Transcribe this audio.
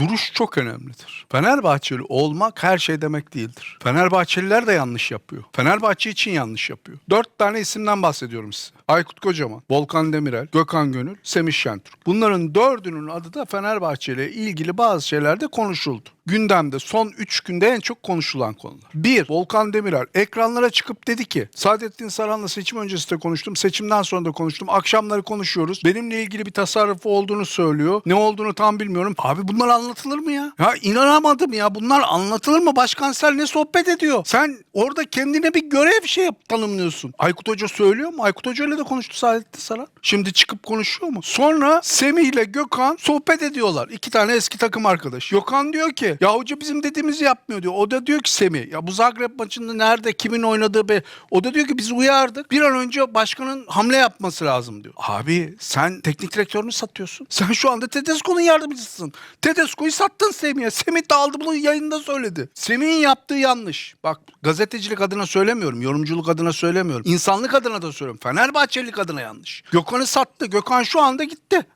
duruş çok önemlidir. Fenerbahçeli olmak her şey demek değildir. Fenerbahçeliler de yanlış yapıyor. Fenerbahçe için yanlış yapıyor. Dört tane isimden bahsediyorum size. Aykut Kocaman, Volkan Demirel, Gökhan Gönül, Semih Şentürk. Bunların dördünün adı da Fenerbahçe ile ilgili bazı şeylerde konuşuldu. Gündemde son 3 günde en çok konuşulan konular. Bir, Volkan Demirel ekranlara çıkıp dedi ki Saadettin Saran'la seçim öncesi de konuştum, seçimden sonra da konuştum. Akşamları konuşuyoruz. Benimle ilgili bir tasarrufu olduğunu söylüyor. Ne olduğunu tam bilmiyorum. Abi bunlar anlatılır mı ya? Ya inanamadım ya. Bunlar anlatılır mı? Başkanser ne sohbet ediyor? Sen orada kendine bir görev şey yap, tanımlıyorsun. Aykut Hoca söylüyor mu? Aykut Hoca ile de konuştu Saadettin Saran. Şimdi çıkıp konuşuyor mu? Sonra Semih ile Gökhan sohbet ediyorlar. İki tane eski takım arkadaş. Gökhan diyor ki ya hoca bizim dediğimizi yapmıyor diyor. O da diyor ki Semih ya bu Zagreb maçında nerede kimin oynadığı be. O da diyor ki biz uyardık. Bir an önce başkanın hamle yapması lazım diyor. Abi sen teknik direktörünü satıyorsun. Sen şu anda Tedesco'nun yardımcısısın. Tedesco'yu sattın Semih'e. Semih de aldı bunu yayında söyledi. Semih'in yaptığı yanlış. Bak gazetecilik adına söylemiyorum. Yorumculuk adına söylemiyorum. İnsanlık adına da söylüyorum. Fenerbahçelik adına yanlış. Gökhan'ı sattı. Gökhan şu anda gitti.